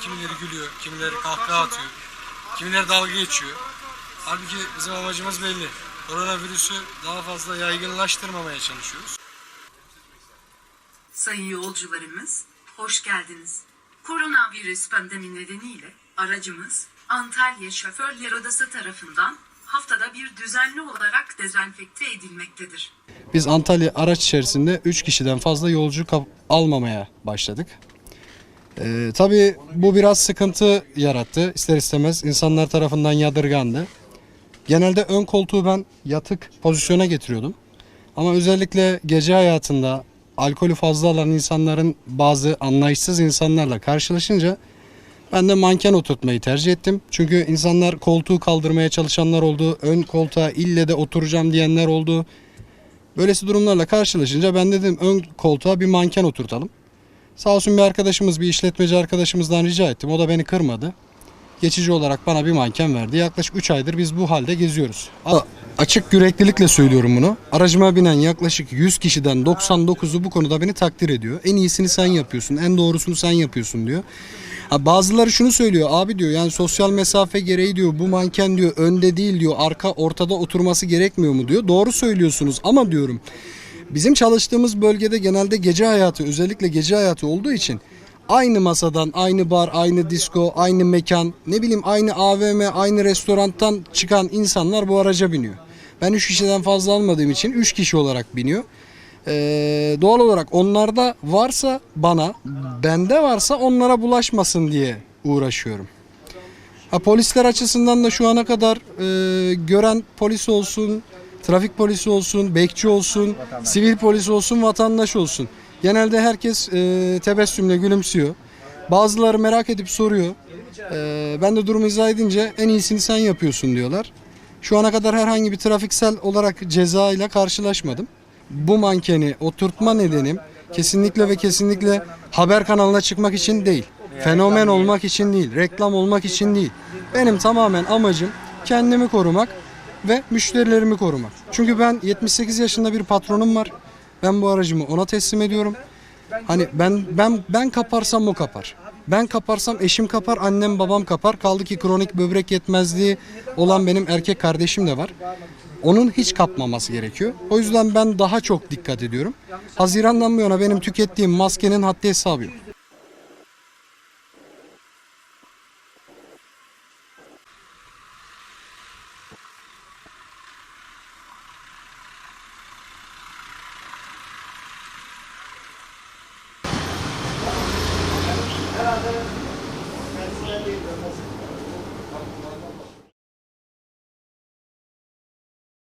Kimileri gülüyor, kimileri kahkaha atıyor, kimileri dalga geçiyor. Halbuki bizim amacımız belli. Koronavirüsü daha fazla yaygınlaştırmamaya çalışıyoruz. Sayın yolcularımız, hoş geldiniz. Koronavirüs pandemi nedeniyle aracımız Antalya Şoförler Odası tarafından haftada bir düzenli olarak dezenfekte edilmektedir. Biz Antalya araç içerisinde 3 kişiden fazla yolcu kap- almamaya başladık. Ee, tabii bu biraz sıkıntı yarattı. İster istemez insanlar tarafından yadırgandı. Genelde ön koltuğu ben yatık pozisyona getiriyordum. Ama özellikle gece hayatında alkolü fazla alan insanların bazı anlayışsız insanlarla karşılaşınca ben de manken oturtmayı tercih ettim. Çünkü insanlar koltuğu kaldırmaya çalışanlar oldu. Ön koltuğa ille de oturacağım diyenler oldu. Böylesi durumlarla karşılaşınca ben dedim ön koltuğa bir manken oturtalım. Sağ olsun bir arkadaşımız, bir işletmeci arkadaşımızdan rica ettim. O da beni kırmadı. Geçici olarak bana bir manken verdi. Yaklaşık 3 aydır biz bu halde geziyoruz. A- Açık yüreklilikle söylüyorum bunu. Aracıma binen yaklaşık 100 kişiden 99'u bu konuda beni takdir ediyor. En iyisini sen yapıyorsun, en doğrusunu sen yapıyorsun diyor. Ha, bazıları şunu söylüyor abi diyor yani sosyal mesafe gereği diyor bu manken diyor önde değil diyor arka ortada oturması gerekmiyor mu diyor. Doğru söylüyorsunuz ama diyorum bizim çalıştığımız bölgede genelde gece hayatı özellikle gece hayatı olduğu için aynı masadan aynı bar aynı disco aynı mekan ne bileyim aynı AVM aynı restorantan çıkan insanlar bu araca biniyor. Ben 3 kişiden fazla almadığım için 3 kişi olarak biniyor. Ee, doğal olarak onlarda varsa bana, bende varsa onlara bulaşmasın diye uğraşıyorum. Ha, polisler açısından da şu ana kadar e, gören polis olsun, trafik polisi olsun, bekçi olsun, sivil polis olsun, vatandaş olsun. Genelde herkes e, tebessümle gülümsüyor. Bazıları merak edip soruyor. E, ben de durumu izah edince en iyisini sen yapıyorsun diyorlar. Şu ana kadar herhangi bir trafiksel olarak ceza ile karşılaşmadım. Bu mankeni oturtma nedenim kesinlikle ve kesinlikle haber kanalına çıkmak için değil. Fenomen olmak için değil, reklam olmak için değil. Benim tamamen amacım kendimi korumak ve müşterilerimi korumak. Çünkü ben 78 yaşında bir patronum var. Ben bu aracımı ona teslim ediyorum. Hani ben ben ben kaparsam o kapar. Ben kaparsam eşim kapar, annem babam kapar. Kaldı ki kronik böbrek yetmezliği olan benim erkek kardeşim de var. Onun hiç kapmaması gerekiyor. O yüzden ben daha çok dikkat ediyorum. Hazirandan bu yana benim tükettiğim maskenin haddi hesabı yok. other